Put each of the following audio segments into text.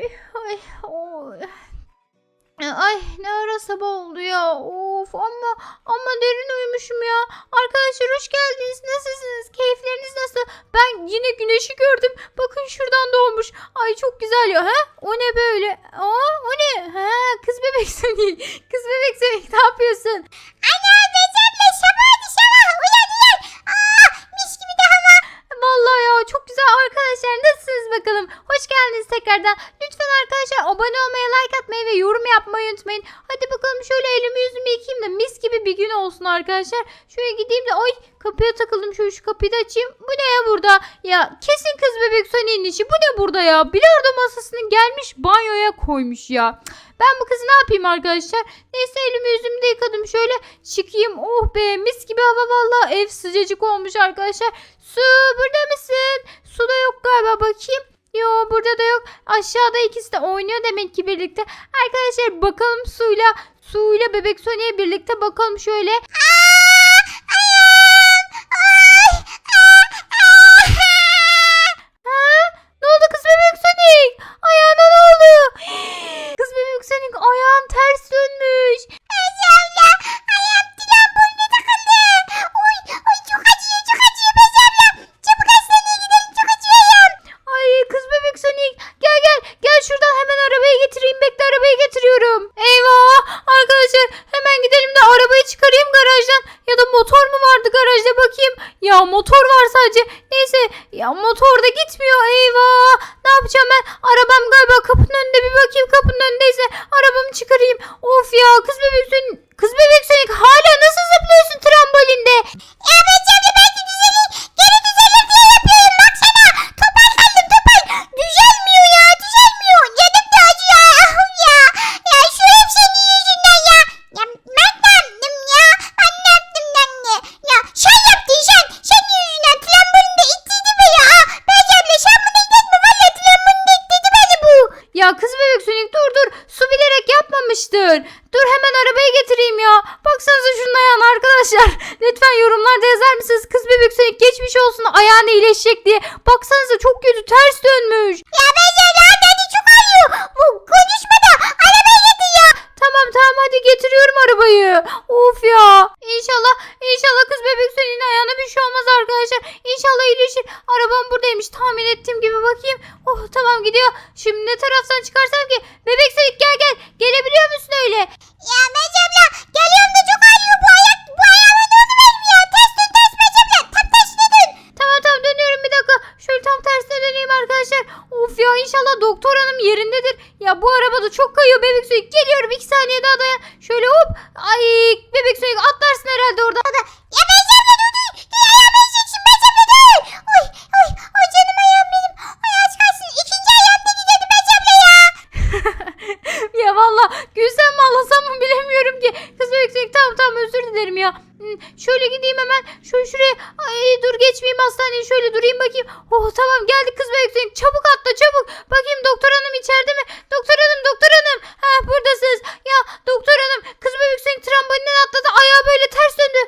Ay ay oy. Ay ne ara sabah oldu ya. Of ama ama derin uyumuşum ya. Arkadaşlar hoş geldiniz. Nasılsınız? Keyifleriniz nasıl? Ben yine güneşi gördüm. Bakın şuradan doğmuş. Ay çok güzel ya. Ha? O ne böyle? Aa o ne? Ha kız bebek Sonic. Kız bebek Sonic ne yapıyorsun? Recep'le sabahdı sabah uyan uyan. Aa mis gibi de hava. Vallahi ya çok güzel arkadaşlar nasılsınız bakalım. Hoş geldiniz tekrardan. Lütfen arkadaşlar abone olmayı, like atmayı ve yorum yapmayı unutmayın. Hadi bakalım şöyle elimi yüzümü yıkayayım da mis gibi bir gün olsun arkadaşlar. Şöyle gideyim de ay kapıya takıldım şöyle şu kapıyı da açayım. Bu ne ya burada? Ya kesin kız bebek Sony'nin işi. Bu ne burada ya? Bilardo masasını gelmiş banyoya koymuş ya. Ben bu kızı ne yapayım arkadaşlar? Neyse elimi yüzümü de yıkadım. Şöyle çıkayım. Oh be mis gibi hava vallahi ev sıcacık olmuş arkadaşlar. Su burada mısın? Su da yok galiba bakayım. Yo burada da yok. Aşağıda ikisi de oynuyor demek ki birlikte. Arkadaşlar bakalım suyla suyla bebek Sony'e birlikte bakalım şöyle. Ha? Getireyim bekle arabayı getiriyorum. Eyvah arkadaşlar hemen gidelim de arabayı çıkarayım garajdan ya da motor mu vardı garajda bakayım. Ya motor var sadece neyse ya motor da gitmiyor eyvah ne yapacağım ben arabam galiba kapının önünde bir bakayım kapının önündeyse arabamı çıkarayım. Of ya kız bebek Sonic kız bebek Sonic hala nasıl zıplıyorsun trambolinde? Ya Bez abla belki düzelir. Geri düzelir diye yapıyorum baksana. Topal kaldım topal. Düzelmiyor ya düzelmiyor. Yedim de acıyor ahım ya. Ya şu ev senin yüzünden ya. Ya ben ne yaptım ya? Ben ne yaptım anne? Ya sen yaptın sen. Senin yüzünden trambolinde ittiydi beni ya. Bez abla sen bunu gitme. Valla trambolinde ittiydi beni bu. Ya kız bebek Sonic dur dur. Su bilerek yapmamıştır. Dur hemen arabayı getireyim ya. Baksanıza şunun ayağına arkadaşlar. Lütfen yorumlarda yazar mısınız? Kız bebek Sonic geçmiş olsun ayağına iyileşecek diye. Baksanıza çok kötü ters dönmüş. Ya hadi hadi çok ağrıyor. Bu konuşma da arabaya getir ya. Tamam tamam hadi getiriyorum arabayı. Of ya. İnşallah inşallah kız bebek Sonic'in ayağına bir şey olmaz arkadaşlar. İnşallah iyileşir. Arabam buradaymış tahmin ettiğim gibi bakayım. Oh tamam gidiyor. Şimdi ne taraftan çıkarsam ki? Bebek Sonic gel gel. Gelebiliyor musun öyle? Ya Bez abla geliyorum da çok ağrıyor. Bu döneyim arkadaşlar. Of ya inşallah doktor hanım yerindedir. Ya bu araba da çok kayıyor bebek Sonic. Geliyorum iki saniye daha dayan. Şöyle hop. Ay bebek Sonic atlarsın herhalde orada. Ya Bez abla dur dur. Dur ayağıma yiyeceksin Bez abla dur. Oy oy oy canım ayağım benim. Ay aç kalsın. İkinci ayağım da gidiyordu Bez abla ya. ya valla gülsem mi ağlasam mı bilemiyorum ki. Kız bebek tamam tamam özür dilerim ya. Hmm, Şöyle gideyim hemen. Şöyle şuraya. Ay dur geçmeyeyim hastaneye. Şöyle durayım bakayım. Oh tamam geldik kız bebek. Çabuk atla çabuk. Bakayım doktor hanım içeride mi? Doktor hanım doktor hanım. Ha buradasınız. Ya doktor hanım kız bebek Sonic trambolinden atladı. Ayağı böyle ters döndü.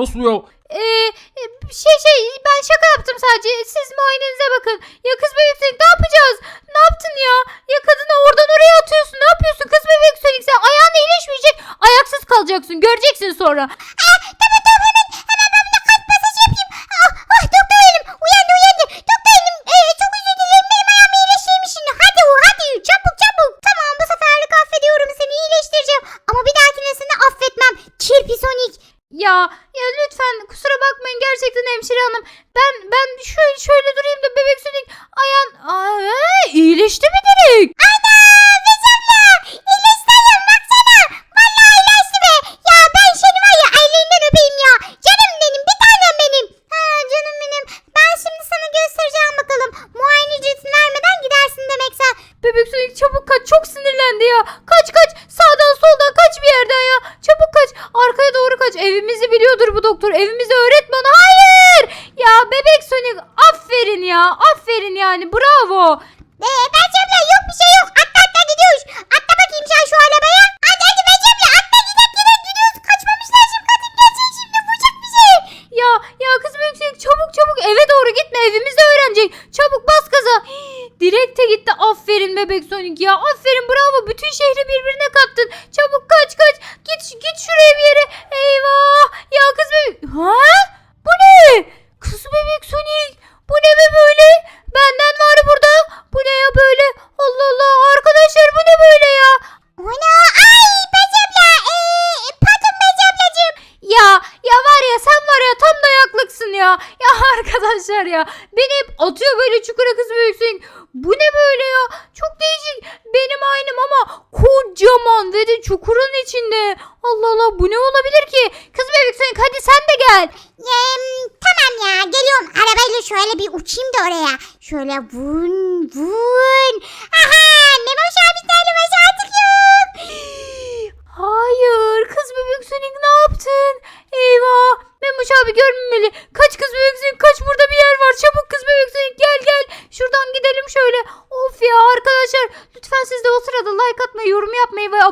Nasıl ya? Biliyordur bu doktor. Evimizi öğretme ona. Hayır. Ya bebek Sonic aferin ya. Aferin yani bravo. Ee, Becemle yok bir şey yok. Atla atla gidiyoruz. Atla bakayım sen şu arabaya. Hadi hadi Becemle atla gidelim gidelim gidiyoruz. Kaçmamız lazım. Kadın gelecek şimdi vuracak bizi. Ya ya kız Sonic çabuk çabuk eve doğru gitme. Evimizi öğrenecek. Çabuk bas gaza. Hii, Direkte gitti. Aferin bebek Sonic ya. Aferin bravo. Bütün şehri birbirine kattın. Çabuk kaç kaç. Git git şuraya bir yere. Eyvah. Ya kız bebek. Ha? Bu ne? Kız bebek Sonic. Bu ne be böyle? Benden var burada. Bu ne ya böyle? Allah Allah. Arkadaşlar bu ne böyle ya? Ana ay Becemle. Ee, pardon Becemleciğim. Ya ya var ya sen var ya tam dayaklıksın ya. Ya arkadaşlar ya. Beni hep atıyor böyle çukura kız büyüksün. Bu ne böyle ya? Çok değişik. Benim aynım ama kocaman ve de çukurun içinde. Allah Allah bu ne olabilir ki? Kız bebek Sonic hadi sen de gel. Ee, tamam ya geliyorum. Arabayla şöyle bir uçayım da oraya. Şöyle vun vun. Aha Memoş abi tanıması artık yok. Hayır kız bebek Sonic ne yaptın? Eyvah. Memuş abi görmemeli. Kaç kız bebek Sonic kaç burada bir yer var. Çabuk kız bebek Sonic gel gel. Şuradan gidelim şöyle. Of ya arkadaşlar. Lütfen siz de o sırada like atmayı, yorum yapmayı ve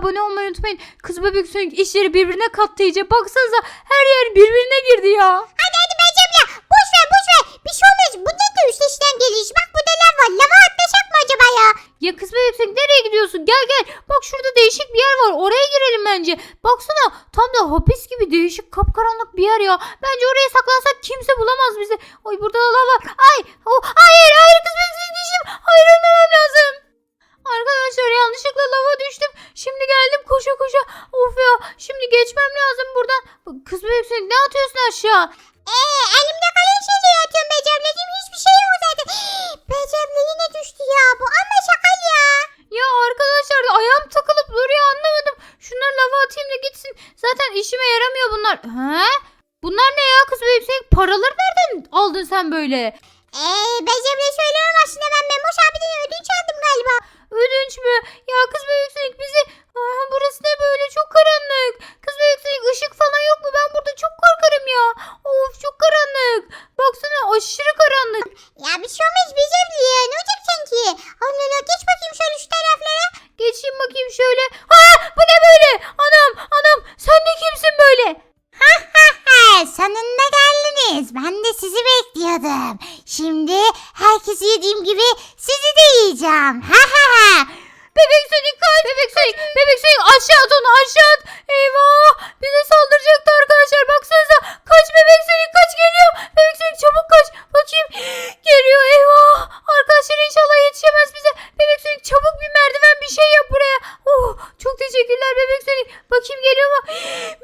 unutmayın. Kız bebek Sonic işleri birbirine kattı iyice. Baksanıza her yer birbirine girdi ya. Hadi hadi Becemle. Boş ver boş ver. Bir şey olmaz. Bu ne de üstesinden geliş. Bak burada lav var. Lava atlasak mı acaba ya? Ya kız bebek Sonic nereye gidiyorsun? Gel gel. Bak şurada değişik bir yer var. Oraya girelim bence. Baksana tam da hapis gibi değişik kapkaranlık bir yer ya. Bence oraya saklansak kimse bulamaz bizi. Ay burada da lav var. Ay. Oh, hayır hayır kız bebek Sonic. Hayır ölmemem lazım. Arkadaşlar yanlışlıkla lava düştüm. Şimdi geldim koşa koşa. Of ya şimdi geçmem lazım buradan. Kız Sonic ne atıyorsun aşağı? Eee elimde kalan şeyleri atıyorum Becemleciğim. Hiçbir şey yok zaten. Becemle yine düştü ya. Bu ama şaka ya. Ya arkadaşlar ayağım takılıp duruyor anlamadım. Şunları lava atayım da gitsin. Zaten işime yaramıyor bunlar. He? Bunlar ne ya kız büyük yüksek? Paraları nereden aldın sen böyle? Eee Becemle söylüyorum aslında ben Memoş abiden ödünç aldım galiba. Ödünç mü? Ya kız büyük yüksek bizi... Aa, burası ne böyle çok karanlık. Kız büyük yüksek ışık falan yok mu? Ben burada çok korkarım ya. Of çok karanlık. Baksana aşırı karanlık. Ya bir şey olmaz Becemle ya. Ne olacak sanki? Allah Allah geç bakayım şöyle şu taraflara. Geçeyim bakayım şöyle. Ha bu ne böyle? Anam anam sen de kimsin böyle? Ha sonunda geldiniz. Ben de sizi bekliyordum. Şimdi herkesi yediğim gibi sizi de yiyeceğim. Ha ha ha. Bebek Sonic kaç. Bebek Sonic. Bebek Sonic aşağı at onu aşağı at. Eyvah. Bize saldıracaktı arkadaşlar. Baksanıza. Kaç bebek Sonic kaç geliyor. Bebek Sonic çabuk kaç. Bakayım. Geliyor eyvah. Arkadaşlar inşallah yetişemez bize. Bebek Sonic çabuk bir merdiven bir şey yap buraya. Oh çok teşekkürler Bebek Sonic. Bakayım geliyor mu?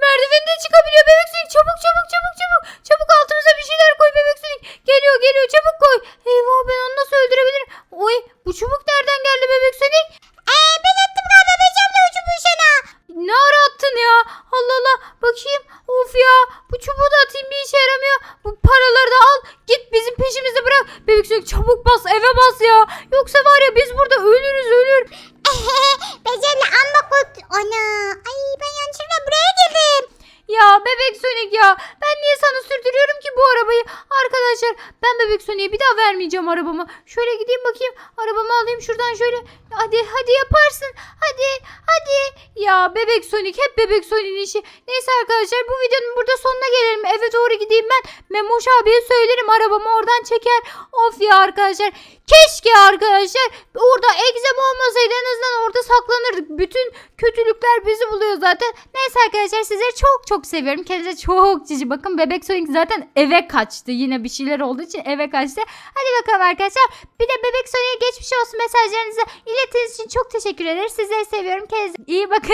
Merdiveni de çıkabiliyor Bebek Sonic. Çabuk çabuk çabuk çabuk. Çabuk altımıza bir şeyler koy Bebek Sonic. Geliyor geliyor çabuk koy. Bu çubuk nereden geldi Bebek Sonic? Eee ben attım galiba Becemle ucumu sana. Ne ara attın ya? Allah Allah. Bakayım. Of ya. Bu çubuğu da atayım bir işe yaramıyor. Bu paraları da al. Git bizim peşimizi bırak. Bebek Sonic çabuk bas eve bas ya. Yoksa var ya biz burada Sonic'e bir daha vermeyeceğim arabamı. Şöyle gideyim bakayım. Arabamı alayım şuradan şöyle. Hadi hadi yaparsın. Hadi. Ya bebek Sonic hep bebek Sonic'in işi. Neyse arkadaşlar bu videonun burada sonuna gelelim. Eve doğru gideyim ben. Memoş abiye söylerim arabamı oradan çeker. Of ya arkadaşlar. Keşke arkadaşlar orada egzem olmasaydı en azından orada saklanırdık. Bütün kötülükler bizi buluyor zaten. Neyse arkadaşlar sizleri çok çok seviyorum. Kendinize çok cici bakın. Bebek Sonic zaten eve kaçtı. Yine bir şeyler olduğu için eve kaçtı. Hadi bakalım arkadaşlar. Bir de Bebek Sonic'e geçmiş olsun mesajlarınızı ilettiğiniz için çok teşekkür ederiz. Sizleri seviyorum. Kendinize iyi bakın.